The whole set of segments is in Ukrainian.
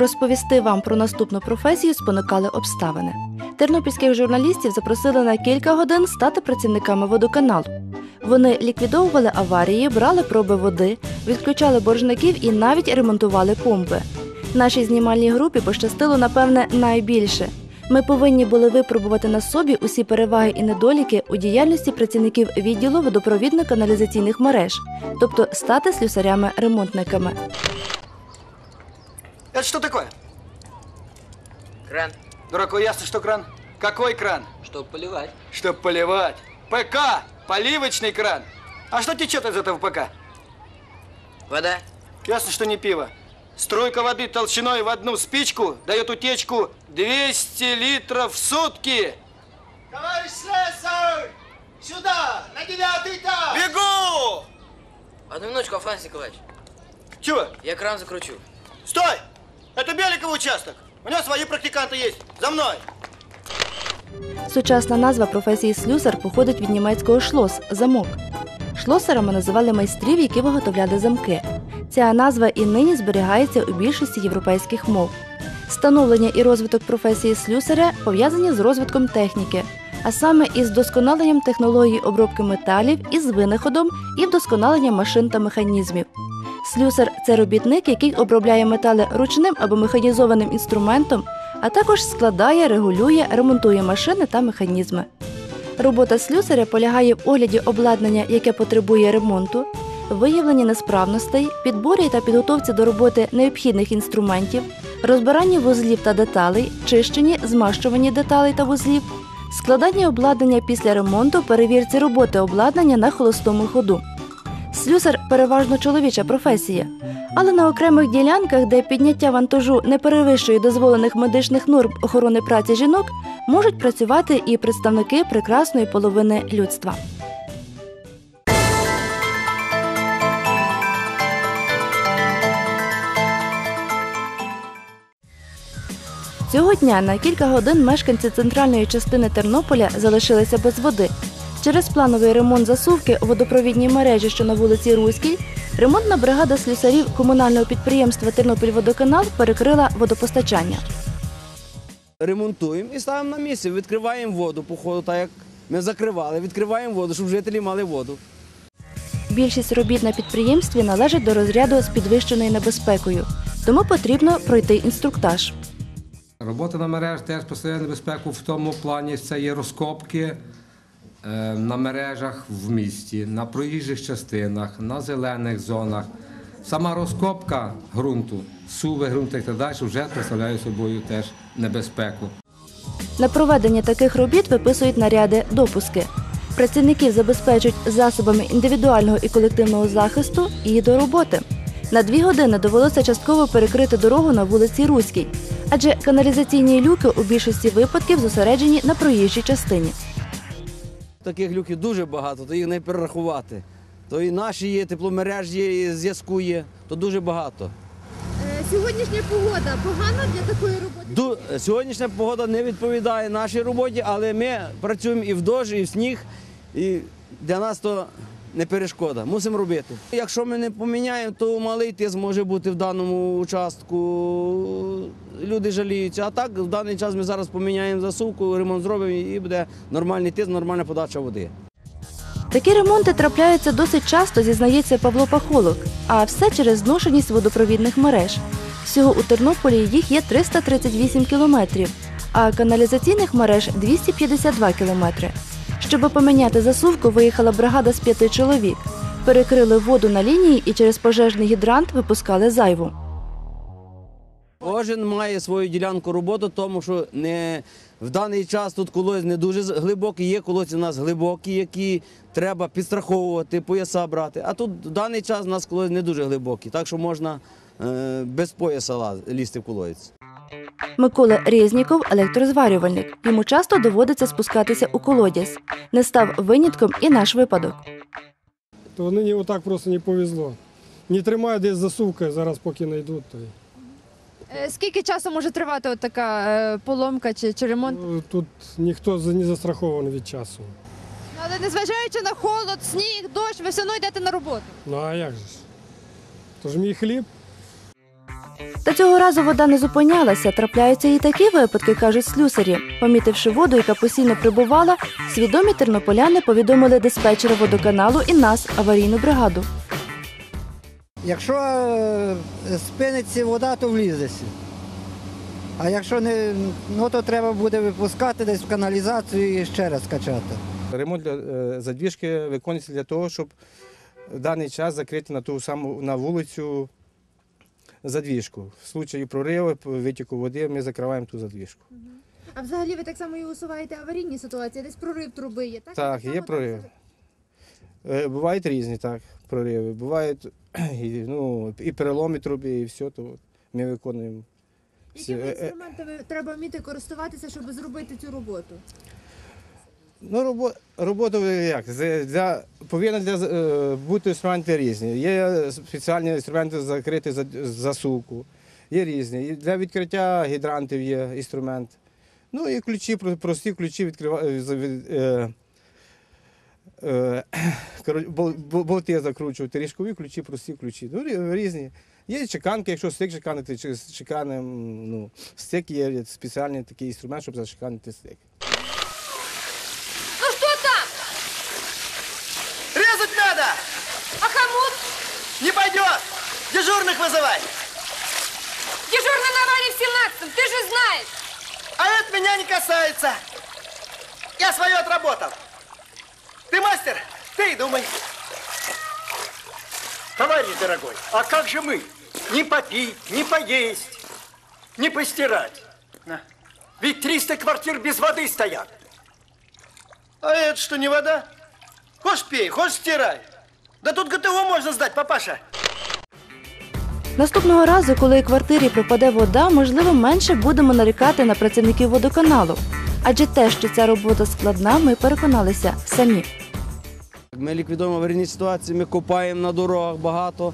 Розповісти вам про наступну професію спонукали обставини. Тернопільських журналістів запросили на кілька годин стати працівниками водоканалу. Вони ліквідовували аварії, брали проби води, відключали боржників і навіть ремонтували помпи. Нашій знімальній групі пощастило, напевне, найбільше. Ми повинні були випробувати на собі усі переваги і недоліки у діяльності працівників відділу водопровідно-каналізаційних мереж, тобто стати слюсарями-ремонтниками. Это что такое? Кран, Дураку ясно, что кран? Какой кран? чтобы поливать. Чтоб поливать. ПК! Поливочный кран. А что течет из этого ПК? Вода. Ясно, что не пиво. Струйка воды толщиной в одну спичку дает утечку 200 литров в сутки. Товарищ слесарь! Сюда! На девятый этаж! Бегу! Одну минуточку, Афанасий Николаевич. Чего? Я кран закручу. Стой! Это Беликов участок. У него свои практиканты есть. За мной! Сучасна назва професії слюсар походить від німецького шлос замок. Шлосерами називали майстрів, які виготовляли замки. Ця назва і нині зберігається у більшості європейських мов. Становлення і розвиток професії слюсаря пов'язані з розвитком техніки, а саме із досконаленням технологій обробки металів, із винаходом і вдосконаленням машин та механізмів. Слюсар це робітник, який обробляє метали ручним або механізованим інструментом, а також складає, регулює, ремонтує машини та механізми. Робота слюсаря полягає в огляді обладнання, яке потребує ремонту, виявленні несправностей, підборі та підготовці до роботи необхідних інструментів, розбиранні вузлів та деталей, чищенні, змащуванні деталей та вузлів, складанні обладнання після ремонту, перевірці роботи обладнання на холостому ходу. Слюсар переважно чоловіча професія, але на окремих ділянках, де підняття вантажу не перевищує дозволених медичних норм охорони праці жінок, можуть працювати і представники прекрасної половини людства. Цього дня на кілька годин мешканці центральної частини Тернополя залишилися без води. Через плановий ремонт засувки у водопровідній мережі, що на вулиці Руській, ремонтна бригада слюсарів комунального підприємства Тернопільводоканал перекрила водопостачання. ремонтуємо і ставимо на місце. Відкриваємо воду по ходу, так як ми закривали, відкриваємо воду, щоб жителі мали воду. Більшість робіт на підприємстві належать до розряду з підвищеною небезпекою, тому потрібно пройти інструктаж. Робота на мереж теж поставляє небезпеку в тому плані, це є розкопки на мережах в місті, на проїжджих частинах, на зелених зонах. Сама розкопка ґрунту, суви ґрунту і так далі вже представляє собою теж небезпеку. На проведення таких робіт виписують наряди допуски. Працівників забезпечують засобами індивідуального і колективного захисту і до роботи. На дві години довелося частково перекрити дорогу на вулиці Руській, адже каналізаційні люки у більшості випадків зосереджені на проїжджій частині. Таких люків дуже багато, то їх не перерахувати. То і наші є, тепломереж є, і зв'язку є, то дуже багато. Е, Сьогоднішня погода погана для такої роботи? Ду- Сьогоднішня погода не відповідає нашій роботі, але ми працюємо і в дощ, і в сніг, і для нас то не перешкода. Мусимо робити. Якщо ми не поміняємо, то малий тиск може бути в даному участку. Люди жаліються. А так в даний час ми зараз поміняємо засувку, ремонт зробимо і буде нормальний тиск, нормальна подача води. Такі ремонти трапляються досить часто, зізнається Павло Пахолок, а все через зношеність водопровідних мереж. Всього у Тернополі їх є 338 кілометрів, а каналізаційних мереж 252 кілометри. Щоб поміняти засувку, виїхала бригада з п'яти чоловік. Перекрили воду на лінії і через пожежний гідрант випускали зайву. Кожен має свою ділянку роботи, тому що не в даний час тут колодязь не дуже глибокий, є колодці у нас глибокі, які треба підстраховувати, пояса брати. А тут в даний час у нас колодязь не дуже глибокий, так що можна е, без пояса лізти в колодязь. Микола Резніков – електрозварювальник. Йому часто доводиться спускатися у колодязь. Не став винятком і наш випадок. то нині отак просто не повезло. Не тримаю десь засувка, зараз поки знайдуть. То... Е, Скільки часу може тривати от така е, поломка чи, чи ремонт? Ну, Тут ніхто не застрахований від часу. Ну, Але незважаючи на холод, сніг, дощ, ви все одно йдете на роботу. Ну а як же ж? То ж мій хліб. Та цього разу вода не зупинялася. Трапляються і такі випадки, кажуть слюсарі. Помітивши воду, яка постійно прибувала, свідомі тернополяни повідомили диспетчера водоканалу і нас, аварійну бригаду. Якщо е, спиниться вода, то влізеся. А якщо не, ну то треба буде випускати десь в каналізацію і ще раз качати. Ремонт для, е, задвіжки виконується для того, щоб в даний час закрити на ту саму на вулицю задвіжку. В случаї прориву, витіку води, ми закриваємо ту задвіжку. А взагалі ви так само і усуваєте аварійні ситуації, десь прорив труби є, так? Так, є прориви. Е, Бувають різні так, прориви. Бувають і, ну, і переломи труби, і все, то ми виконуємо. Якими Е, е, інструментами треба вміти користуватися, щоб зробити цю роботу? Ну, робо, як? Для, повинна для, е, бути інструменти різні. Є спеціальні інструменти закрити за- засувку, є різні. І для відкриття гідрантів є інструмент. Ну і ключі, прості ключі відкрива, е, е, е, болти закручувати, ріжкові ключі, прості ключі. Ну, різні. Є чеканки, якщо стик чеканити, чеканим, ну, стик є спеціальний такий інструмент, щоб зачеканити стик. Вызывай! Дежурный на аварии в 17 ты же знаешь. А это меня не касается. Я свое отработал. Ты мастер, ты и думай. Товарищ дорогой, а как же мы? Не попить, не поесть, не постирать. На. Ведь 300 квартир без воды стоят. А это что, не вода? Хочешь пей, хочешь стирай. Да тут ГТО можно сдать, папаша. Наступного разу, коли у квартирі пропаде вода, можливо, менше будемо нарікати на працівників водоканалу. Адже те, що ця робота складна, ми переконалися самі. Ми ліквідуємо аварійні ситуації, ми копаємо на дорогах багато,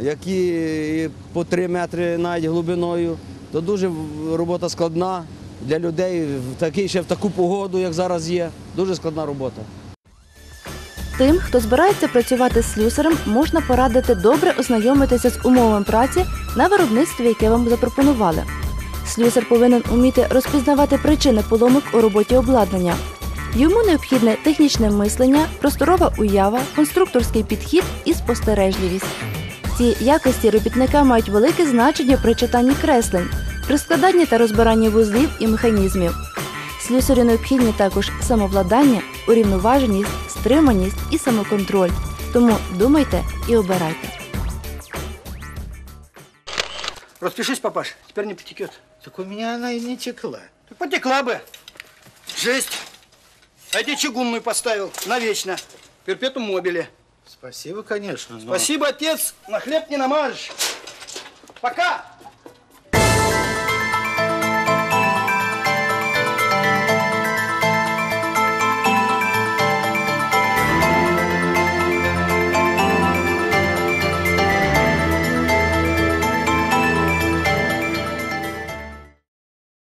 які по 3 метри навіть глибиною. То дуже робота складна для людей, ще в таку погоду, як зараз є. Дуже складна робота. Тим, хто збирається працювати слюсарем, можна порадити добре ознайомитися з умовами праці на виробництві, яке вам запропонували. Слюсар повинен уміти розпізнавати причини поломок у роботі обладнання. Йому необхідне технічне мислення, просторова уява, конструкторський підхід і спостережливість. Ці якості робітника мають велике значення при читанні креслень, при складанні та розбиранні вузлів і механізмів. Слюсарю необхідні також самовладання, урівноваженість, стриманість і самоконтроль. Тому думайте і обирайте. Распишись, папаш, теперь не потекет. Так у меня она и не текла. Так потекла бы. Жесть. А я тебе чугунную поставил навечно. Перпетум мобиле. Спасибо, конечно, но... Спасибо, отец, на хлеб не намажешь. Пока!